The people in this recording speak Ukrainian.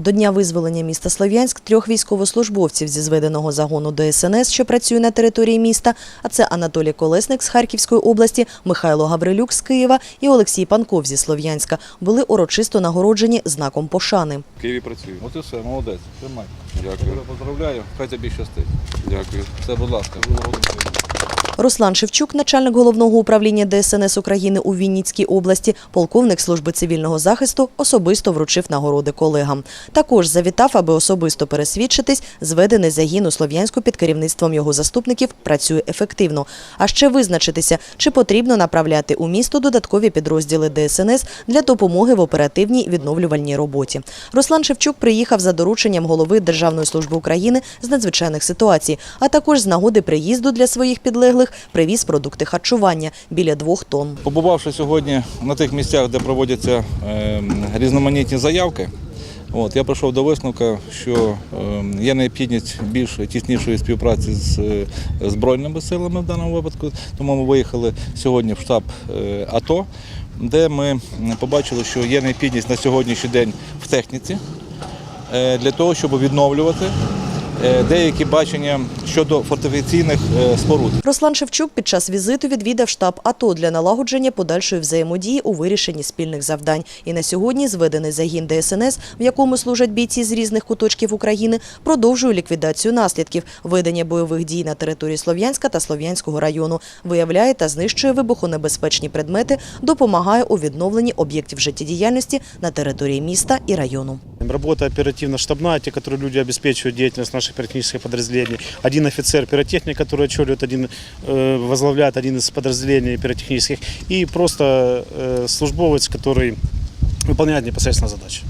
До дня визволення міста Слов'янськ трьох військовослужбовців зі зведеного загону ДСНС, що працює на території міста, а це Анатолій Колесник з Харківської області, Михайло Гаврилюк з Києва і Олексій Панков зі Слов'янська, були урочисто нагороджені знаком пошани. В Києві працюю. От і все, молодець. Тримай. Дякую. Поздравляю, хай тобі щастить. Дякую. Все, будь ласка. Руслан Шевчук, начальник головного управління ДСНС України у Вінницькій області, полковник служби цивільного захисту, особисто вручив нагороди колегам. Також завітав, аби особисто пересвідчитись, зведений загін у Слов'янську під керівництвом його заступників працює ефективно. А ще визначитися, чи потрібно направляти у місто додаткові підрозділи ДСНС для допомоги в оперативній відновлювальній роботі. Руслан Шевчук приїхав за дорученням голови Державної служби України з надзвичайних ситуацій, а також з нагоди приїзду для своїх підлеглих привіз продукти харчування біля двох тонн. Побувавши сьогодні на тих місцях, де проводяться е, різноманітні заявки, от, я прийшов до висновку, що е, є необхідність більш тіснішої співпраці з е, Збройними силами в даному випадку. Тому ми виїхали сьогодні в штаб е, АТО, де ми побачили, що є необхідність на сьогоднішній день в техніці е, для того, щоб відновлювати деякі бачення щодо фортифікаційних е, споруд. Руслан Шевчук під час візиту відвідав штаб АТО для налагодження подальшої взаємодії у вирішенні спільних завдань. І на сьогодні зведений загін ДСНС, в якому служать бійці з різних куточків України, продовжує ліквідацію наслідків ведення бойових дій на території Слов'янська та Слов'янського району, виявляє та знищує вибухонебезпечні предмети, допомагає у відновленні об'єктів життєдіяльності на території міста і району. Работа оперативно-штабная, те, которые люди обеспечивают деятельность наших пиротехнических подразделений. Один офицер пиротехник, который очередует, один э, возглавляет один из подразделений пиротехнических. И просто э, службовец, который выполняет непосредственно задачи.